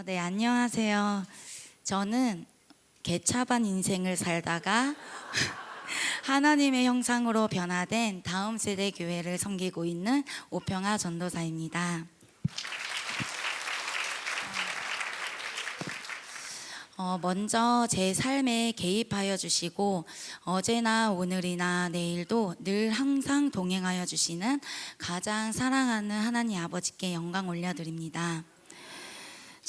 어, 네, 안녕하세요. 저는 개차반 인생을 살다가 하나님의 형상으로 변화된 다음 세대 교회를 섬기고 있는 오평아 전도사입니다. 어, 먼저 제 삶에 개입하여 주시고 어제나 오늘이나 내일도 늘 항상 동행하여 주시는 가장 사랑하는 하나님 아버지께 영광 올려드립니다.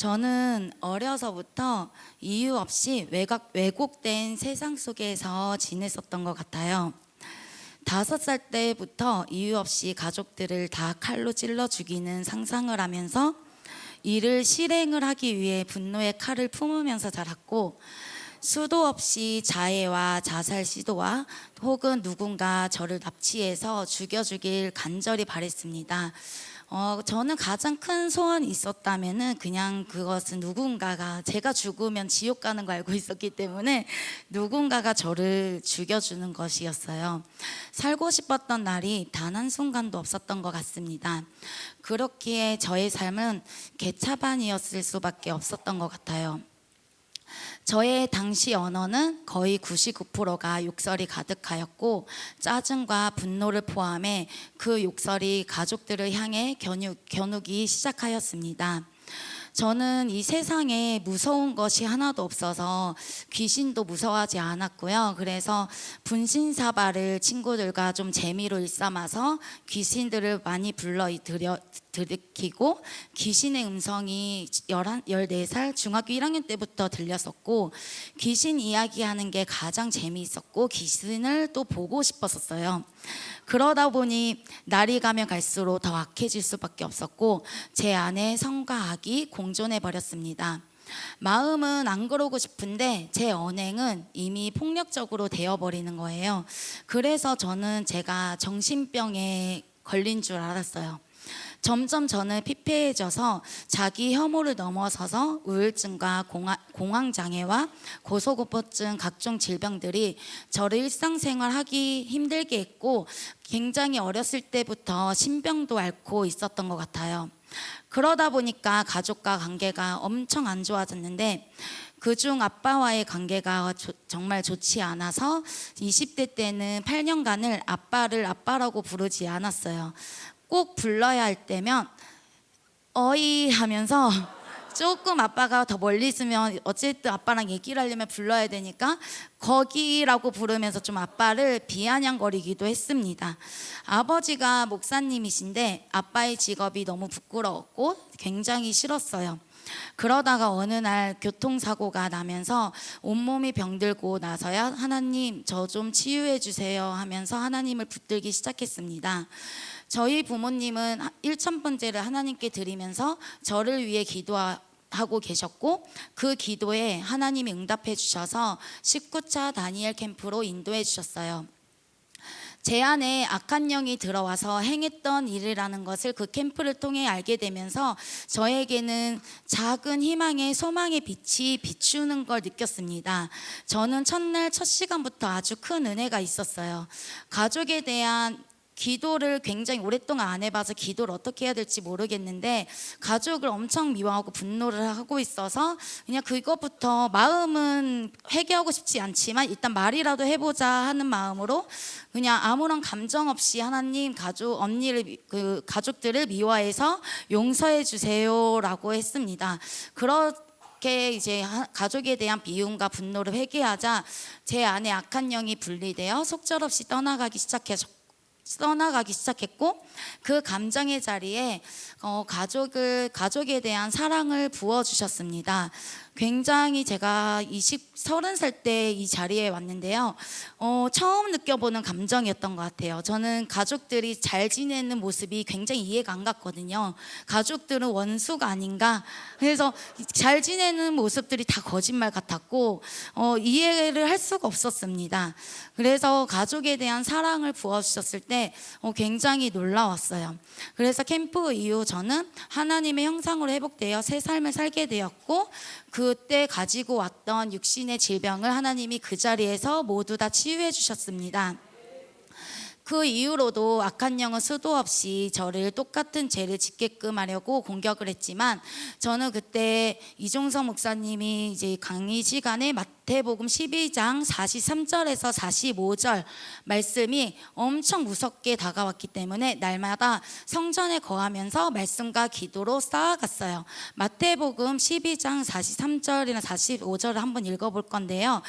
저는 어려서부터 이유 없이 외곽, 왜곡된 세상 속에서 지냈었던 것 같아요. 다섯 살 때부터 이유 없이 가족들을 다 칼로 찔러 죽이는 상상을 하면서 이를 실행을 하기 위해 분노의 칼을 품으면서 자랐고 수도 없이 자해와 자살 시도와 혹은 누군가 저를 납치해서 죽여 주길 간절히 바랬습니다. 어, 저는 가장 큰 소원이 있었다면은 그냥 그것은 누군가가 제가 죽으면 지옥 가는 거 알고 있었기 때문에 누군가가 저를 죽여주는 것이었어요. 살고 싶었던 날이 단 한 순간도 없었던 것 같습니다. 그렇기에 저의 삶은 개차반이었을 수밖에 없었던 것 같아요. 저의 당시 언어는 거의 99%가 욕설이 가득하였고 짜증과 분노를 포함해 그 욕설이 가족들을 향해 겨누, 겨누기 시작하였습니다. 저는 이 세상에 무서운 것이 하나도 없어서 귀신도 무서워하지 않았고요. 그래서 분신사바를 친구들과 좀 재미로 일삼아서 귀신들을 많이 불러 들여 들이키고 귀신의 음성이 11, 14살 중학교 1학년 때부터 들렸었고 귀신 이야기하는 게 가장 재미있었고 귀신을 또 보고 싶었었어요. 그러다 보니 날이 가면 갈수록 더 악해질 수밖에 없었고 제 안에 성과 악이 공존해 버렸습니다. 마음은 안 그러고 싶은데 제 언행은 이미 폭력적으로 되어버리는 거예요. 그래서 저는 제가 정신병에 걸린 줄 알았어요. 점점 저는 피폐해져서 자기 혐오를 넘어서서 우울증과 공황, 장애와 고소공포증 각종 질병들이 저를 일상생활하기 힘들게 했고 굉장히 어렸을 때부터 신병도 앓고 있었던 것 같아요. 그러다 보니까 가족과 관계가 엄청 안 좋아졌는데 그중 아빠와의 관계가 조, 정말 좋지 않아서 20대 때는 8년간을 아빠를 아빠라고 부르지 않았어요. 꼭 불러야 할 때면 어이 하면서 조금 아빠가 더 멀리 있으면 어쨌든 아빠랑 얘기를 하려면 불러야 되니까 거기라고 부르면서 좀 아빠를 비아냥거리기도 했습니다. 아버지가 목사님이신데 아빠의 직업이 너무 부끄러웠고 굉장히 싫었어요. 그러다가 어느 날 교통사고가 나면서 온몸이 병들고 나서야 하나님 저 좀 치유해 주세요 하면서 하나님을 붙들기 시작했습니다. 저희 부모님은 1천 번째를 하나님께 드리면서 저를 위해 기도하고 계셨고 그 기도에 하나님이 응답해 주셔서 19차 다니엘 캠프로 인도해 주셨어요. 제 안에 악한 영이 들어와서 행했던 일이라는 것을 그 캠프를 통해 알게 되면서 저에게는 작은 희망의 소망의 빛이 비추는 걸 느꼈습니다. 저는 첫날 첫 시간부터 아주 큰 은혜가 있었어요. 가족에 대한 기도를 굉장히 오랫동안 안 해봐서 기도를 어떻게 해야 될지 모르겠는데 가족을 엄청 미워하고 분노를 하고 있어서 그냥 그것부터 마음은 회개하고 싶지 않지만 일단 말이라도 해보자 하는 마음으로 그냥 아무런 감정 없이 하나님 가족 언니를 그 가족들을 미워해서 용서해 주세요라고 했습니다. 그렇 게 이제 가족에 대한 비움과 분노를 회개하자 제 안에 악한 영이 분리되어 속절없이 떠나가기 시작했고 떠나가기 시작했고 그 감정의 자리에 어, 가족을 가족에 대한 사랑을 부어 주셨습니다. 굉장히 제가 20 30살 때 이 자리에 왔는데요. 어, 처음 느껴보는 감정이었던 것 같아요. 저는 가족들이 잘 지내는 모습이 굉장히 이해가 안 갔거든요. 가족들은 원수가 아닌가. 그래서 잘 지내는 모습들이 다 거짓말 같았고 어, 이해를 할 수가 없었습니다. 그래서 가족에 대한 사랑을 부어주셨을 때 어, 굉장히 놀라웠어요. 그래서 캠프 이후 저는 하나님의 형상으로 회복되어 새 삶을 살게 되었고 그때 가지고 왔던 육신의 질병을 하나님이 그 자리에서 모두 다 치유해 주셨습니다. 그 이후로도 악한 영은 수도 없이 저를 똑같은 죄를 짓게끔 하려고 공격을 했지만 저는 그때 이종성 목사님이 이제 강의 시간에 마태복음 12장 43절에서 45절 말씀이 엄청 무섭게 다가왔기 때문에 날마다 성전에 거하면서 말씀과 기도로 쌓아갔어요. 마태복음 12장 43절이나 45절을 한번 읽어볼 건데요.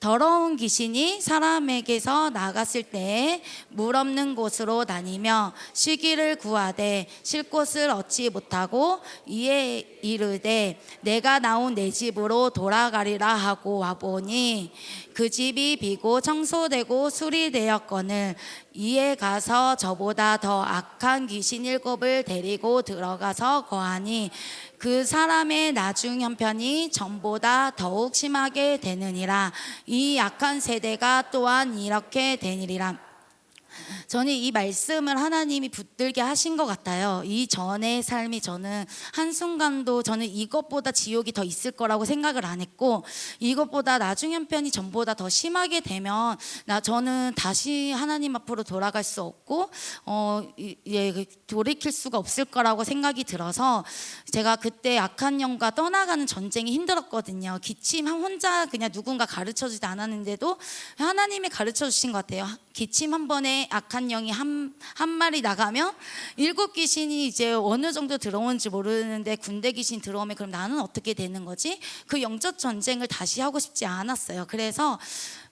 더러운 귀신이 사람에게서 나갔을 때에 물 없는 곳으로 다니며 쉬기를 구하되 쉴 곳을 얻지 못하고 이에 이르되 내가 나온 내 집으로 돌아가리라 하고 와보니 그 집이 비고 청소되고 수리되었거늘 이에 가서 저보다 더 악한 귀신 일곱을 데리고 들어가서 거하니 그 사람의 나중 형편이 전보다 더욱 심하게 되느니라. 이 악한 세대가 또한 이렇게 되니리라 저는 이 말씀을 하나님이 붙들게 하신 것 같아요. 이 전의 삶이 저는 한순간도 저는 이것보다 지옥이 더 있을 거라고 생각을 안 했고 이것보다 나중 형편이 전보다 더 심하게 되면 나 저는 다시 하나님 앞으로 돌아갈 수 없고 어, 이- 예, 그 돌이킬 수가 없을 거라고 생각이 들어서 제가 그때 악한 영과 떠나가는 전쟁이 힘들었거든요. 기침 한 혼자 그냥 누군가 가르쳐 주지 않았는데도 하나님이 가르쳐 주신 것 같아요. 기침 한 번에 악한 영이 한, 한 마리 나가면 일곱 귀신이 이제 어느 정도 들어오는지 모르는데 군대 귀신 들어오면 그럼 나는 어떻게 되는 거지? 그 영적 전쟁을 다시 하고 싶지 않았어요. 그래서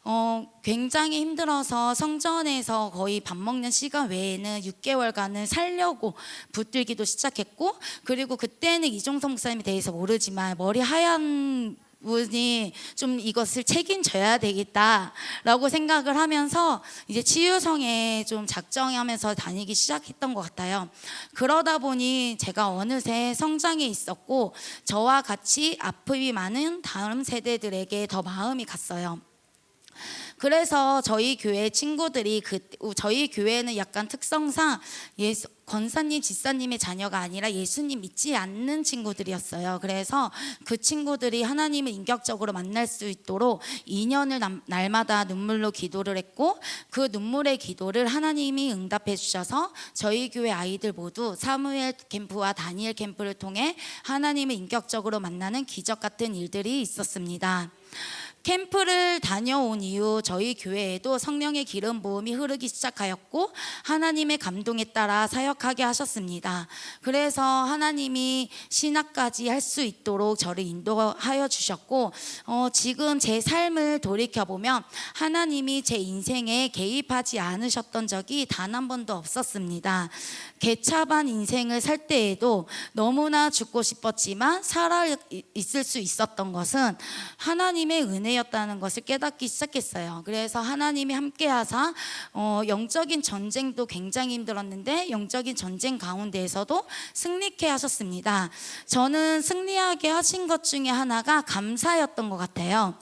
어, 굉장히 힘들어서 성전에서 거의 밥 먹는 시간 외에는 6개월간은 살려고 붙들기도 시작했고 그리고 그때는 이종성 목사님에 대해서 모르지만 머리 하얀 분이 좀 이것을 책임져야 되겠다라고 생각을 하면서 이제 치유성에 좀 작정하면서 다니기 시작했던 것 같아요. 그러다 보니 제가 어느새 성장에 있었고 저와 같이 아픔이 많은 다음 세대들에게 더 마음이 갔어요. 그래서 저희 교회 친구들이 그 저희 교회는 약간 특성상 예수 권사님, 지사님의 자녀가 아니라 예수님 믿지 않는 친구들이었어요. 그래서 그 친구들이 하나님을 인격적으로 만날 수 있도록 2년을 남- 날마다 눈물로 기도를 했고 그 눈물의 기도를 하나님이 응답해 주셔서 저희 교회 아이들 모두 사무엘 캠프와 다니엘 캠프를 통해 하나님을 인격적으로 만나는 기적 같은 일들이 있었습니다. 캠프를 다녀온 이후 저희 교회에도 성령의 기름 부음이 흐르기 시작하였고 하나님의 감동에 따라 사역하게 하셨습니다. 그래서 하나님이 신학까지 할 수 있도록 저를 인도하여 주셨고 어, 지금 제 삶을 돌이켜 보면 하나님이 제 인생에 개입하지 않으셨던 적이 단 한 번도 없었습니다. 개차반 인생을 살 때에도 너무나 죽고 싶었지만 살아 있을 수 있었던 것은 하나님의 은혜 였다는 것을 깨닫기 시작했어요. 그래서 하나님이 함께하사 어, 영적인 전쟁도 굉장히 힘들었는데 영적인 전쟁 가운데에서도 승리케 하셨습니다. 저는 승리하게 하신 것 중에 하나가 감사였던 것 같아요.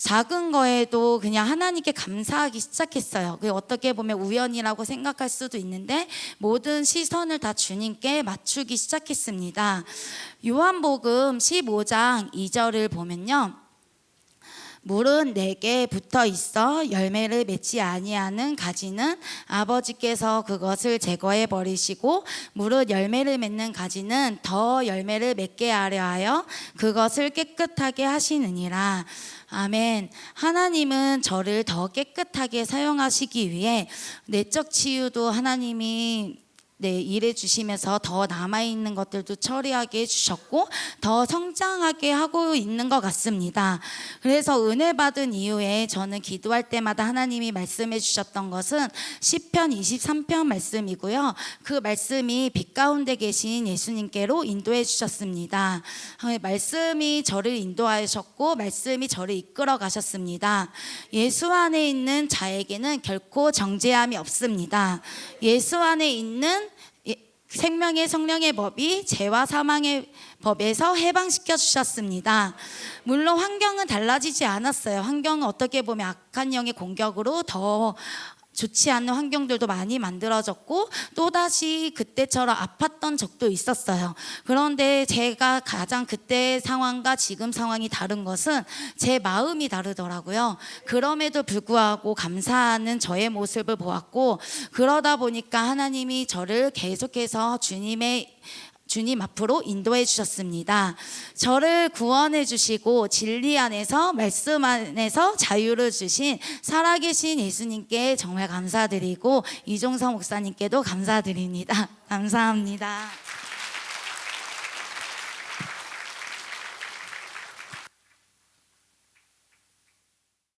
작은 거에도 그냥 하나님께 감사하기 시작했어요. 그 어떻게 보면 우연이라고 생각할 수도 있는데 모든 시선을 다 주님께 맞추기 시작했습니다. 요한복음 15장 2절을 보면요. 물은 내게 붙어 있어 열매를 맺지 아니하는 가지는 아버지께서 그것을 제거해 버리시고 물은 열매를 맺는 가지는 더 열매를 맺게 하려 하여 그것을 깨끗하게 하시느니라. 아멘. 하나님은 저를 더 깨끗하게 사용하시기 위해 내적 치유도 하나님이 네, 일해 주시면서 더 남아 있는 것들도 처리하게 해 주셨고 더 성장하게 하고 있는 것 같습니다. 그래서 은혜 받은 이후에 저는 기도할 때마다 하나님이 말씀해 주셨던 것은 시편 23편 말씀이고요. 그 말씀이 빛 가운데 계신 예수님께로 인도해 주셨습니다. 어, 말씀이 저를 인도하셨고 말씀이 저를 이끌어 가셨습니다. 예수 안에 있는 자에게는 결코 정죄함이 없습니다. 예수 안에 있는 예, 생명의 성령의 법이 죄와 사망의 법에서 해방시켜 주셨습니다. 물론 환경은 달라지지 않았어요. 환경은 어떻게 보면 악한 영의 공격으로 더 좋지 않은 환경들도 많이 만들어졌고 또다시 그때처럼 아팠던 적도 있었어요. 그런데 제가 가장 그때 상황과 지금 상황이 다른 것은 제 마음이 다르더라고요. 그럼에도 불구하고 감사하는 저의 모습을 보았고 그러다 보니까 하나님이 저를 계속해서 주님의 주님 앞으로 인도해 주셨습니다. 저를 구원해 주시고 진리 안에서 말씀 안에서 자유를 주신 살아계신 예수님께 정말 감사드리고 이종성 목사님께도 감사드립니다. 감사합니다.